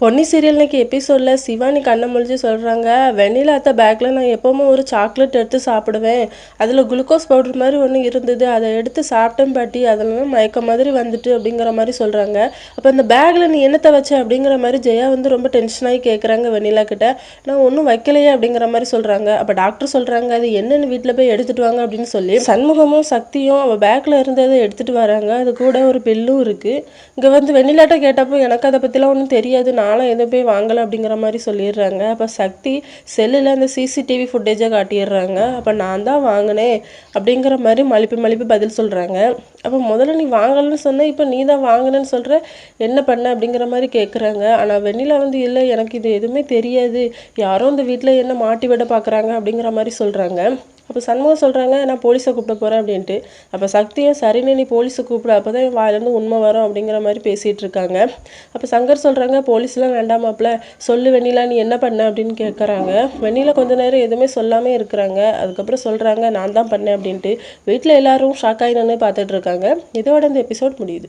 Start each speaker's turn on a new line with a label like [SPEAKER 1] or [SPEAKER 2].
[SPEAKER 1] Ponni serial இன்னைக்கு எபிசோடில் சிவானி கண்ணை முழிச்சு சொல்கிறாங்க வெண்ணிலா அத்தை பேக்கில் நான் எப்போவுமே ஒரு சாக்லேட் எடுத்து சாப்பிடுவேன். அதில் குளுக்கோஸ் பவுடர் மாதிரி ஒன்று இருந்தது. அதை எடுத்து சாப்பிட்டேன் பாட்டி. அதெல்லாம் மயக்க மாதிரி வந்துட்டு அப்படிங்கிற மாதிரி சொல்கிறாங்க அப்போ அந்த பேக்கில் நீ என்னத்தை வச்ச அப்படிங்கிற மாதிரி ஜெயா வந்து ரொம்ப டென்ஷனாகி கேட்குறாங்க வெண்ணிலா கிட்ட. நான் ஒன்றும் வைக்கலையே அப்படிங்கிற மாதிரி சொல்கிறாங்க அப்போ டாக்டர் சொல்கிறாங்க அது என்னென்னு வீட்டில் போய் எடுத்துட்டு வாங்க அப்படின்னு சொல்லி சண்முகமும் சக்தியும் அவள் பேக்கில் இருந்ததை எடுத்துகிட்டு வராங்க. அது கூட ஒரு பில்லும் இருக்குது இங்கே வந்து வெண்ணிலாட்ட கேட்டப்போ எனக்கு அதை பற்றிலாம் ஒன்றும் தெரியாது. நான் நானும் எதுவும் போய் வாங்கலை அப்படிங்கிற மாதிரி சொல்லிடுறாங்க. அப்போ சக்தி செல்லில் அந்த சிசிடிவி ஃபுட்டேஜை காட்டிடுறாங்க. அப்போ நான் தான் வாங்கினேன் அப்படிங்கிற மாதிரி மலிப்பு மலிப்பு பதில் சொல்கிறாங்க அப்போ முதல்ல நீ வாங்கலன்னு சொன்ன இப்போ நீ தான் வாங்கினேன்னு சொல்கிற என்ன பண்ண அப்படிங்கிற மாதிரி கேட்குறாங்க ஆனால் வெண்ணிலா வந்து இல்லை எனக்கு இது எதுவுமே தெரியாது. யாரோ இந்த வீட்டில் என்ன மாட்டி விட பார்க்குறாங்க அப்படிங்கிற மாதிரி சொல்கிறாங்க அப்போ சண்முகம் சொல்கிறாங்க நான் போலீஸை கூப்பிட போகிறேன் அப்படின்ட்டு. அப்போ சக்தியும் சரின்னு நீ போலீஸை கூப்பிட அப்போ தான் வாயிலேருந்து உண்மை வரும் அப்படிங்கிற மாதிரி பேசிகிட்டு இருக்காங்க. அப்போ சங்கர் சொல்கிறாங்க போலீஸ்லாம் வேண்டாமாப்பில் சொல்லு வெண்ணிலா நீ என்ன பண்ண? அப்படின்னு கேட்குறாங்க வெண்ணிலா கொஞ்ச நேரம் எதுவுமே சொல்லாமல் இருக்கிறாங்க. அதுக்கப்புறம் சொல்கிறாங்க நான் தான் பண்ணேன் அப்படின்ட்டு. வீட்டில் எல்லாரும் ஷாக் ஆகி நின்று பார்த்துட்ருக்காங்க இருக்காங்க இதோட இந்த எபிசோட் முடியுது.